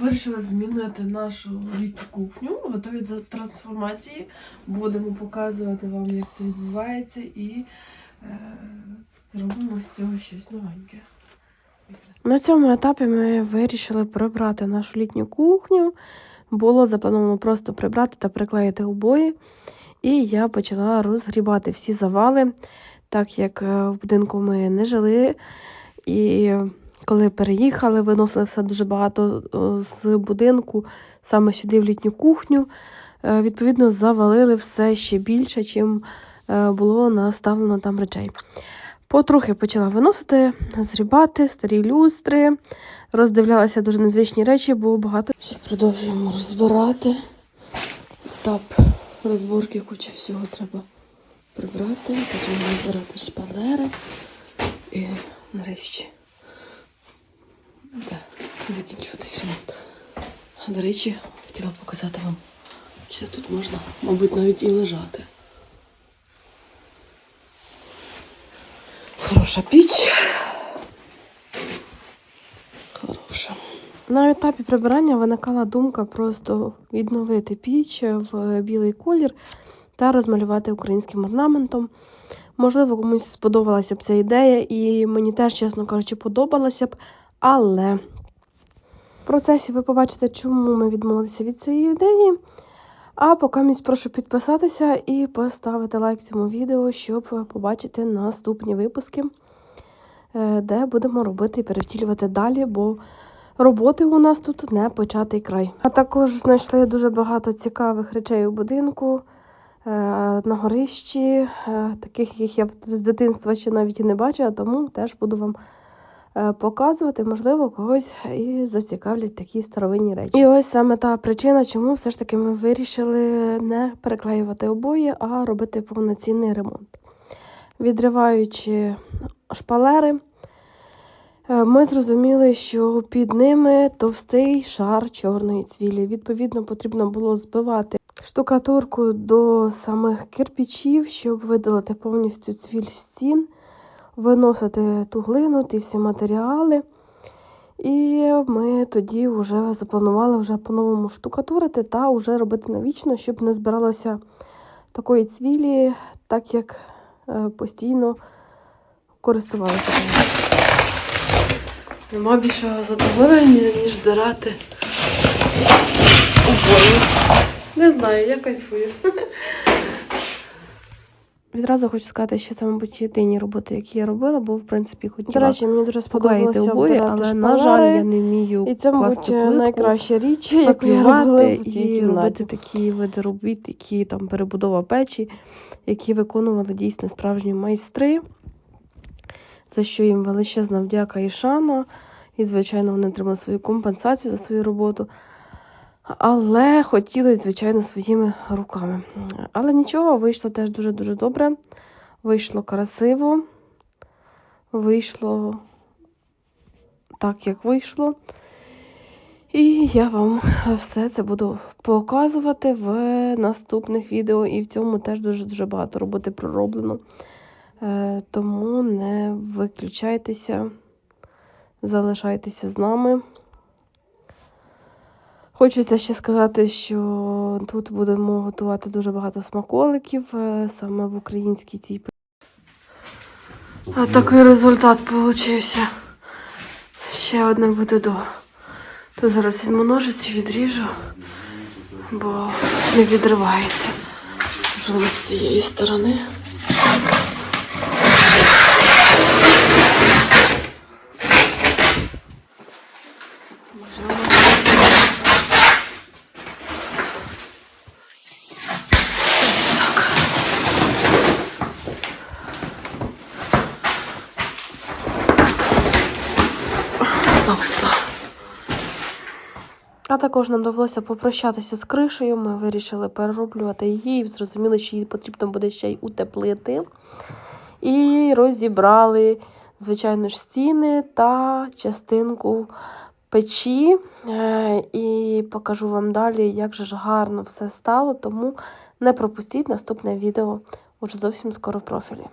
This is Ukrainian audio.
Вирішили змінити нашу літню кухню, готові до трансформації. Будемо показувати вам, як це відбувається, і е, зробимо з цього щось новеньке. На цьому етапі ми вирішили прибрати нашу літню кухню. Було заплановано просто прибрати та приклеїти обої. І я почала розгрібати всі завали, так як е, в будинку ми не жили. І коли переїхали, виносили все дуже багато з будинку, саме сюди в кухню. Е, Відповідно, завалили все ще більше, чим е, було наставлено там речей. Потрохи почала виносити, зрібати старі люстри, роздивлялася дуже незвичні речі, бо багато. Ще продовжуємо розбирати. Етап розборки куча всього треба прибрати, потім розбирати шпалери і нарешті закінчуватись ремонт. До речі, хотіла показати вам, що тут можна, мабуть, навіть і лежати. Хороша піч. Хороша. На етапі прибирання виникала думка просто відновити піч в білий колір та розмалювати українським орнаментом. Можливо, комусь сподобалася б ця ідея, і мені теж, чесно кажучи, подобалася б, але в процесі ви побачите, чому ми відмовилися від цієї ідеї. А поки прошу підписатися і поставити лайк цьому відео, щоб побачити наступні випуски, е, де будемо робити і перевтілювати далі, бо роботи у нас тут не початий край. А також знайшли дуже багато цікавих речей у будинку. е, На горищі, е, таких, яких я з дитинства ще навіть і не бачила, тому теж буду вам показувати, можливо, когось і зацікавлять такі старовинні речі. І ось саме та причина, чому все ж таки ми вирішили не переклеювати обої, а робити повноцінний ремонт. Відриваючи шпалери, е, ми зрозуміли, що під ними товстий шар чорної цвілі. Відповідно, потрібно було збивати штукатурку до самих кирпичів, щоб видалити повністю цвіль стін, виносити ту глину, ті всі матеріали. І ми тоді вже запланували вже по-новому штукатурити та вже робити навічно, щоб не збиралося такої цвілі, так як е, постійно користувалися. Нема більшого задоволення, ніж здирати обої. Не знаю, я кайфую. Відразу хочу сказати, що це, мабуть, єдині роботи, які я робила, бо в принципі хотіла До речі, мені дуже сподобалося обої, але, на жаль, я не вмію І це, мабуть, найкраща річ, яку я робила в цій і робити такі види робіт, які там перебудова печі, які виконували дійсно справжні майстри, за що їм величезна вдяка і шана. І, звичайно, вони отримали свою компенсацію за свою роботу. Але хотіли, звичайно, своїми руками. Але нічого, вийшло теж дуже-дуже добре. Вийшло красиво. Вийшло так, як вийшло. І я вам все це буду показувати в наступних відео. І в цьому теж дуже-дуже багато роботи пророблено. Е, Тому не виключайтеся, залишайтеся з нами. Хочеться ще сказати, що тут будемо готувати дуже багато смаколиків е, саме в українській цій. А такий результат получився. Ще одне буде до. То зараз візьму ножиці, відріжу, бо не відривається. Можливо, з цієї сторони. Зависла. А також нам довелося попрощатися з кришею. Ми вирішили перероблювати її і зрозуміли, що її потрібно буде ще й утеплити. І розібрали, звичайно ж, стіни та частинку печі. Е, І покажу вам далі, як же ж гарно все стало. Тому не пропустіть наступне відео уже зовсім скоро в профілі.